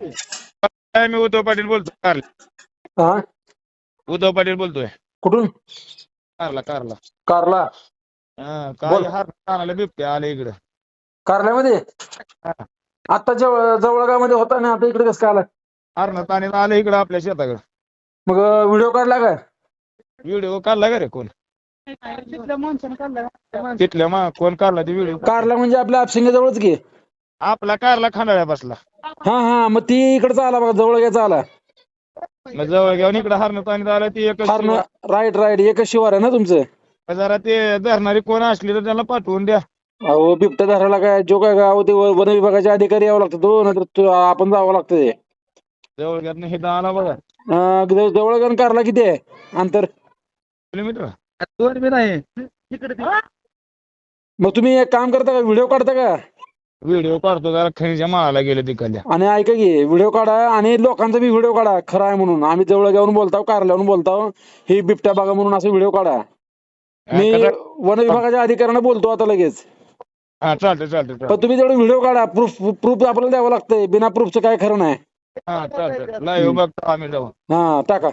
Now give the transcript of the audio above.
काय मी उद्धव पाटील बोलतोय कारला. हा? उद्धव पाटील बोलतोय. कुठून? कारला कारला. कारला? हा, बोल. काय हार कानाला बिबटे आले इकडं. कारल्यामध्ये. आता जवळ जवळगावमध्ये होता ना आता इकडे कसं काय आला? हरण पाणी आलं इकडं आपल्या शेताकडं. मग व्हिडिओ काढला काय? व्हिडिओ काढला का रे कोण? तिथल्या मा कोण काढला ते व्हिडिओ? कारला म्हणजे आपल्या आपशिंगे जवळच की. आपला कारला खांडाळ्या बसला. हा हा मग ती इकडचा आला बघा जवळ घ्यायचा आला मग जवळ घेऊन इकडं हरण पाणी आलं ती एक फार राईट राईट एकच शिवार आहे ना तुमचं? जरा ते धरणारी कोण असली तर त्याला पाठवून द्या. अहो बिबट्या धरायला काय जो काय गाव ते वन विभागाचे अधिकारी यावं लागतं तो नाहीतर तो आपण जावं लागतं ते. जवळ घेत हे आला बघा. अं, जवळ घेऊन कारला किती आहे? अंतर? किलोमीटर? दोन बी नाही. मग तुम्ही एक काम करता का? व्हिडिओ काढता का? व्हिडिओ काढतो जरा खनिजा माळाला गेले तिकडल्या. आणि ऐका की व्हिडिओ काढा आणि लोकांचा बी व्हिडिओ काढा खरा आहे म्हणून. आम्ही जवळ घेऊन बोलताव कारल्यावरून बोलताव. ही बिबट्या बघा म्हणून असं व्हिडिओ काढा. मी वन विभागाच्या अधिकाऱ्यांना बोलतो आता लगेच. हा चालतंय चालतंय चालतंय. पण तुम्ही तेवढं व्हिडिओ काढा प्रूफ प्रूफ आपल्याला द्यावं लागतंय. बिना प्रूफचं काय खरं नाही. हा चालतंय. लाईव्ह बघतो आम्ही जाऊन. हा टाका.